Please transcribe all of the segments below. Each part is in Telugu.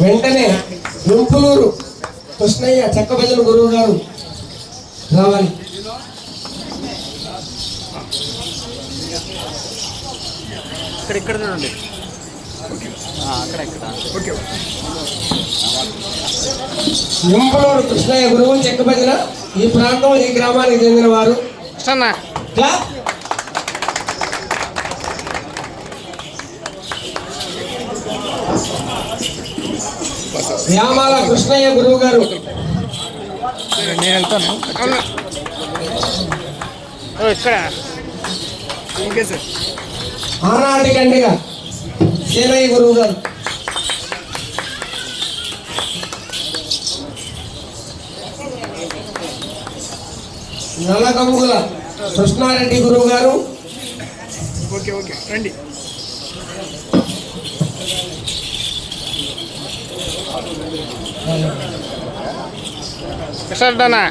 వెంటనే వెంపులూరు కృష్ణయ్య చెక్క భజన గురువు గారు రావాలి. ఇక్కడ ఇక్కడ చూడండి. ఆ, అక్కడ ఇక్కడ. ఓకే. వెంపులూరు కృష్ణయ్య గురువు చెక్క భజన ఈ ప్రాంతం ఈ గ్రామానికి చెందిన వారు. క్లాప్ యామాల కృష్ణయ్య గురువు గారు నేను వెళ్తాను ఇక్కడ ఆనాటి కండిగా సేనయ్య గురువు గారు నల్లగంగుల కృష్ణారెడ్డి గురువు గారు ఓకే ఓకే. రండి. కృష్ణన్నా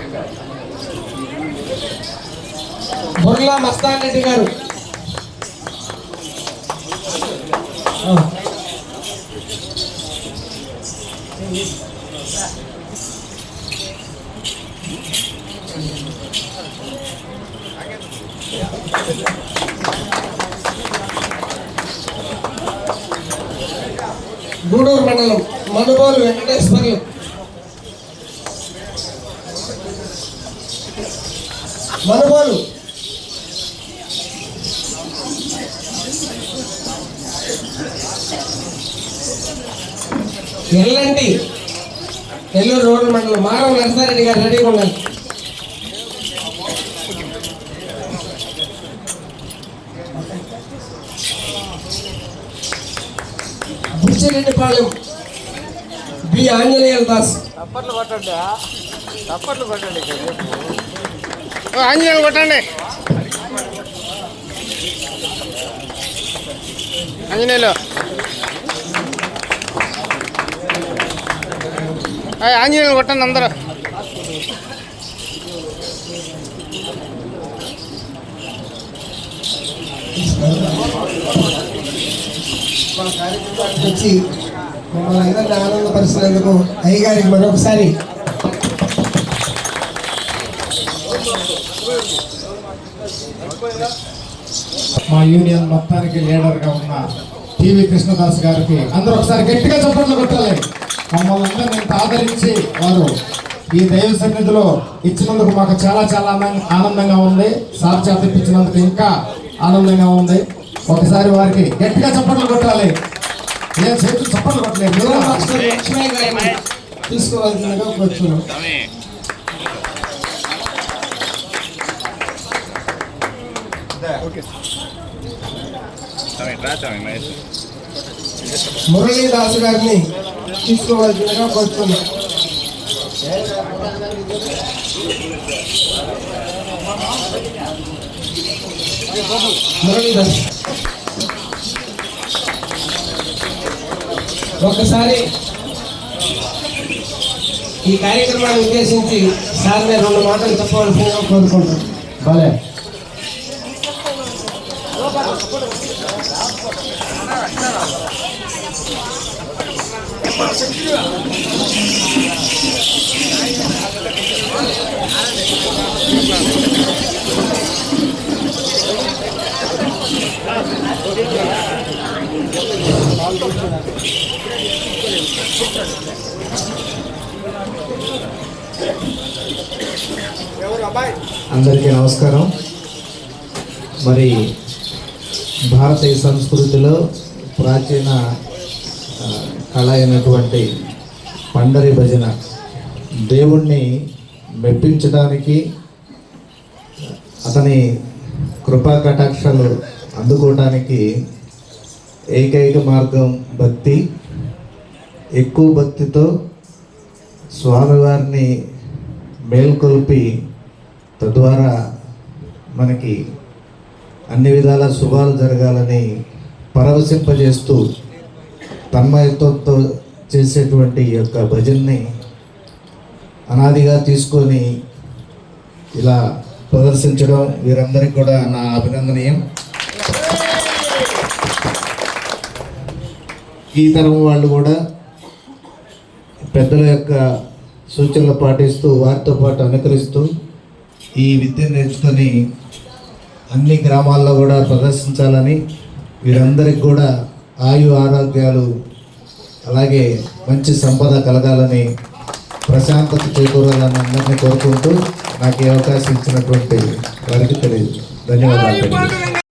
బుర్లా మస్తాన్ రెడ్డి గారు ఆ. గూడూరు మండలం మనుబోలు వెంకటేశ్వర్లు. మనుబోలు ఎల్లండి ఎల్లూరు రోడ్డు మండలం మానవ నరసారెడ్డి గారు రెడీగా ఉన్నారు. బుచ్చిరెడ్డిపాళెం బి ఆంజనేయుల దాస్. తప్పట్లు కొట్టండి తప్పట్లు కొట్టండి ఆంజనేయులు కొట్టండి. ఆంజనేయులు. ఆంజనేయులు కొట్టండి అందరూ. మా కార్యక్రమానికి వచ్చి మమ్మల్ని అందరినీ ఆనందపరిచినందుకు అయ్యగారికి మరొకసారి మా యూనియన్ మొత్తానికి లీడర్గా ఉన్న టీవీ కృష్ణదాస్ గారికి అందరూ ఒకసారి గట్టిగా చప్పట్లు కొట్టాలి. మమ్మల్ని అందరినీ ఆదరించి వారు ఈ దైవ సన్నిధిలో ఇచ్చినందుకు మాకు చాలా చాలా ఆనందంగా ఉంది. సార్ చేత ఇప్పించినందుకు ఇంకా ఆనందంగా ఉంది. ఒకసారి వారికి గట్టిగా చప్పట్లు కొట్టాలి ఏం చేతులు చప్పట్లు కొట్టలేదు దూరం మాస్టర్ లక్ష్మయ్య గారిని తీసుకోవాల్సిందిగా కూర్చున్నాం మురళీదాస్ గారిని తీసుకోవాల్సిందిగా కూర్చున్నాం మురళీధర్ ఒకసారి ఈ కార్యక్రమాన్ని ఉద్దేశించి సార్ నేను రెండు మాటలు చెప్పవలసిందిగా కోరుకుంటాను భలే. Thank అందరికీ నమస్కారం. మరి భారతీయ సంస్కృతిలో ప్రాచీన కళ అయినటువంటి పండరి భజన దేవుణ్ణి మెప్పించడానికి అతని కృపా కటాక్షాలు అందుకోవడానికి ఏకైక మార్గం భక్తి. ఎక్కువ భక్తితో స్వామివారిని మేల్కొల్పి తద్వారా మనకి అన్ని విధాల శుభాలు జరగాలని పరవశింపజేస్తూ తన్మయత్వంతో చేసేటువంటి ఈ యొక్క భజన్ని అనాదిగా తీసుకొని ఇలా ప్రదర్శించడం వీరందరికీ కూడా నా అభినందనీయం. ఈ తరం వాళ్ళు కూడా పెద్దల యొక్క సూచనలు పాటిస్తూ వారితో పాటు అనుకరిస్తూ ఈ విద్యను నేర్చుకొని అన్ని గ్రామాల్లో కూడా ప్రదర్శించాలని వీరందరికి కూడా ఆయు ఆరోగ్యాలు అలాగే మంచి సంపద కలగాలని ప్రశాంతత చేకూరాలని అందరినీ కోరుకుంటూ నాకు ఈ అవకాశం ఇచ్చినటువంటి వారికి తెలియదు. ధన్యవాదాలు.